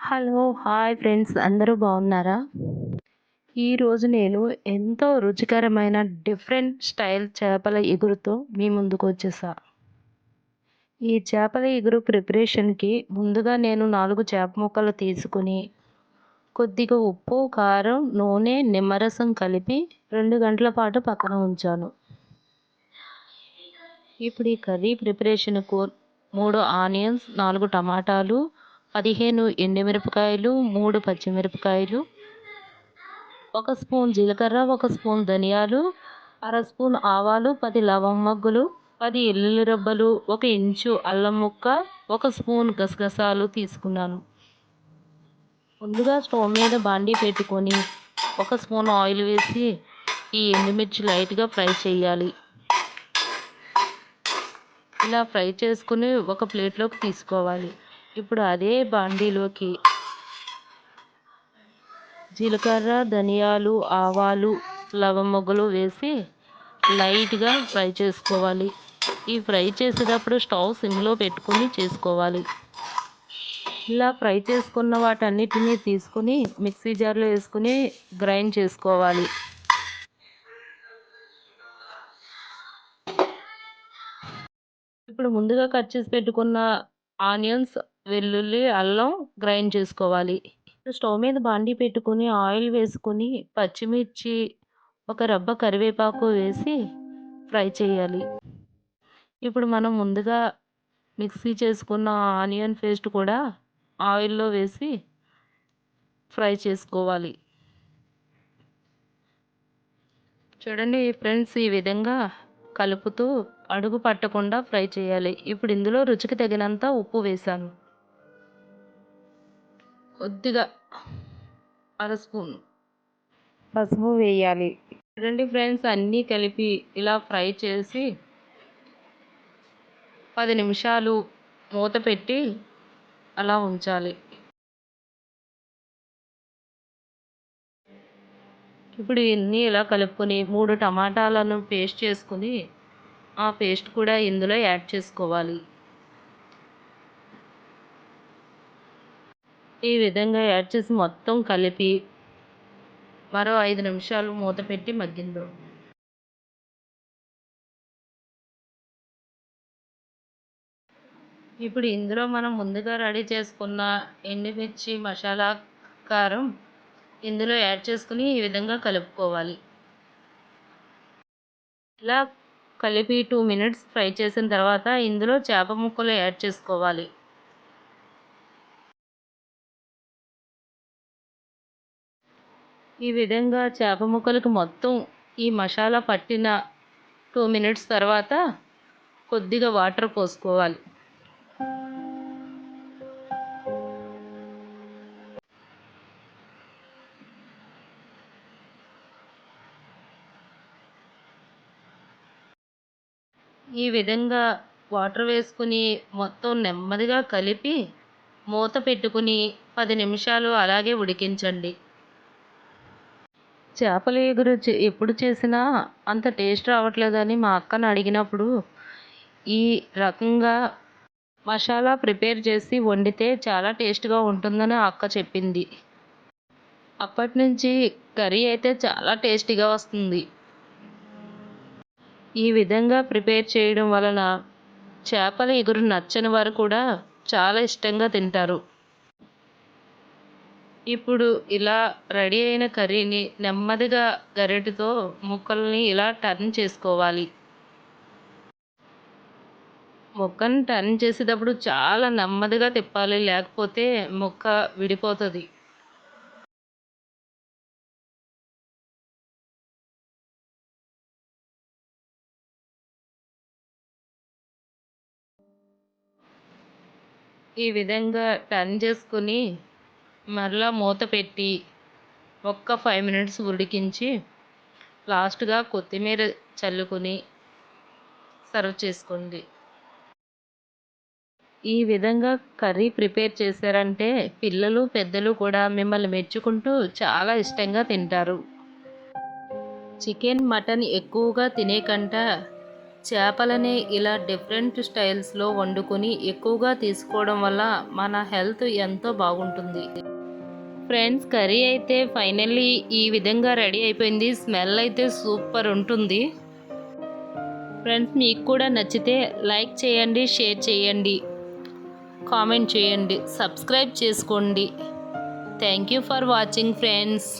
Hello! Hi friends అందరూ బాగున్నారా? ఈరోజు నేను ఎంతో రుచికరమైన డిఫరెంట్ స్టైల్ చేపల ఎగురుతో మీ ముందుకు వచ్చేసా ఈ చేపల ఎగురు ప్రిపరేషన్‌కి ముందుగా నేను నాలుగు చేప ముక్కలు తీసుకుని కొద్దిగా ఉప్పు, కారం, నూనె, నిమ్మరసం కలిపి రెండు గంటల పాటు పక్కన ఉంచాను. ఇప్పుడు ఈ కర్రీ ప్రిపరేషన్‌కు మూడు ఆనియన్స్, నాలుగు టమాటాలు, 15 ఎండుమిరపకాయలు, మూడు పచ్చిమిరపకాయలు, ఒక స్పూన్ జీలకర్ర, ఒక స్పూన్ ధనియాలు, అర స్పూన్ ఆవాలు, పది లవంగ మొగ్గలు, 10 వెల్లుల్లి రెబ్బలు, 1 ఇంచు అల్లం ముక్క, ఒక స్పూన్ గసగసాలు తీసుకున్నాను. ముందుగా స్టవ్ మీద బాండీ పెట్టుకొని ఒక స్పూన్ ఆయిల్ వేసి ఈ ఎండుమిర్చి లైట్‌గా ఫ్రై చేయాలి. ఇలా ఫ్రై చేసుకుని ఒక ప్లేట్‌లోకి తీసుకోవాలి. ఇప్పుడు అదే బాండీలోకి జీలకర్ర, ధనియాలు, ఆవాలు, లవంగ వేసి లైట్‌గా ఫ్రై చేసుకోవాలి. ఈ ఫ్రై చేసేటప్పుడు స్టవ్ సిమ్‌లో పెట్టుకొని చేసుకోవాలి. ఇలా ఫ్రై చేసుకున్న వాటన్నిటిని తీసుకొని మిక్సీ జార్‌లో వేసుకొని గ్రైండ్ చేసుకోవాలి. ఇప్పుడు ముందుగా కట్ చేసి పెట్టుకున్న ఆనియన్స్, వెల్లుల్లి, అల్లం గ్రైండ్ చేసుకోవాలి. స్టవ్ మీద బాండి పెట్టుకొని ఆయిల్ వేసుకొని పచ్చిమిర్చి, ఒక రబ్బ కరివేపాకు వేసి ఫ్రై చేయాలి. ఇప్పుడు మనం ముందుగా మిక్సీ చేసుకున్న ఆనియన్ పేస్ట్ కూడా ఆయిల్‌లో వేసి ఫ్రై చేసుకోవాలి. చూడండి ఫ్రెండ్స్ ఈ విధంగా కలుపుతూ అడుగు పట్టకుండా ఫ్రై చేయాలి. ఇప్పుడు ఇందులో రుచికి తగినంత ఉప్పు వేశాను. కొద్దిగా అర స్పూన్ పసుపు వేయాలి. చూడండి ఫ్రెండ్స్ అన్నీ కలిపి ఇలా ఫ్రై చేసి 10 నిమిషాలు మూత పెట్టి అలా ఉంచాలి. ఇప్పుడు ఇవన్నీ ఇలా కలుపుకొని 3 టమాటాలను పేస్ట్ చేసుకొని ఆ పేస్ట్ కూడా ఇందులో యాడ్ చేసుకోవాలి. ఈ విధంగా యాడ్ చేసి మొత్తం కలిపి మరో ఐదు నిమిషాలు మూత పెట్టి మగ్గిద్దాం. ఇప్పుడు ఇందులో మనం ముందుగా రెడీ చేసుకున్న ఎండుమిర్చి మసాలా కారం ఇందులో యాడ్ చేసుకొని ఈ విధంగా కలుపుకోవాలి. ఇలా కలిపి టూ మినిట్స్ ఫ్రై చేసిన తర్వాత ఇందులో చేప ముక్కలు యాడ్ చేసుకోవాలి. ఈ విధంగా చేప ముక్కలకు మొత్తం ఈ మసాలా పట్టిన టూ మినిట్స్ తర్వాత కొద్దిగా వాటర్ పోసుకోవాలి. ఈ విధంగా వాటర్ వేసుకుని మొత్తం నెమ్మదిగా కలిపి మూత పెట్టుకుని పది నిమిషాలు అలాగే ఉడికించండి. చేపల ఎగురు చే ఎప్పుడు చేసినా అంత టేస్ట్ రావట్లేదని మా అక్కని అడిగినప్పుడు ఈ రకంగా మసాలా ప్రిపేర్ చేసి వండితే చాలా టేస్ట్‌గా ఉంటుందని అక్క చెప్పింది. అప్పటినుంచి కర్రీ అయితే చాలా టేస్టీగా వస్తుంది. ఈ విధంగా ప్రిపేర్ చేయడం వలన చేపల ఎగురు నచ్చని వారు కూడా చాలా ఇష్టంగా తింటారు. ఇప్పుడు ఇలా రెడీ అయిన కర్రీని నెమ్మదిగా గరిటెతో ముక్కల్ని ఇలా టర్న్ చేసుకోవాలి. ముక్కని టర్న్ చేసేటప్పుడు చాలా నెమ్మదిగా తిప్పాలి. లేకపోతే ముక్క విడిపోతుంది ఈ విధంగా టర్న్ చేసుకొని మరలా మూత పెట్టి ఒక్క ఫైవ్ మినిట్స్ ఉడికించి లాస్ట్‌గా కొత్తిమీర చల్లుకొని సర్వ్ చేసుకోండి. ఈ విధంగా కర్రీ ప్రిపేర్ చేశారంటే పిల్లలు, పెద్దలు కూడా మిమ్మల్ని మెచ్చుకుంటూ చాలా ఇష్టంగా తింటారు. చికెన్, మటన్ ఎక్కువగా తినే కంట ఇలా డిఫరెంట్ స్టైల్స్లో వండుకొని ఎక్కువగా తీసుకోవడం వల్ల మన హెల్త్ ఎంతో బాగుంటుంది ఫ్రెండ్స్ కర్రీ అయితే ఫైనల్లీ ఈ విధంగా రెడీ అయిపోయింది. స్మెల్ అయితే సూపర్ ఉంటుంది. ఫ్రెండ్స్ మీకు కూడా నచ్చితే లైక్ చేయండి షేర్ చేయండి కామెంట్ చేయండి సబ్స్క్రైబ్ చేసుకోండి. Thank you for watching friends.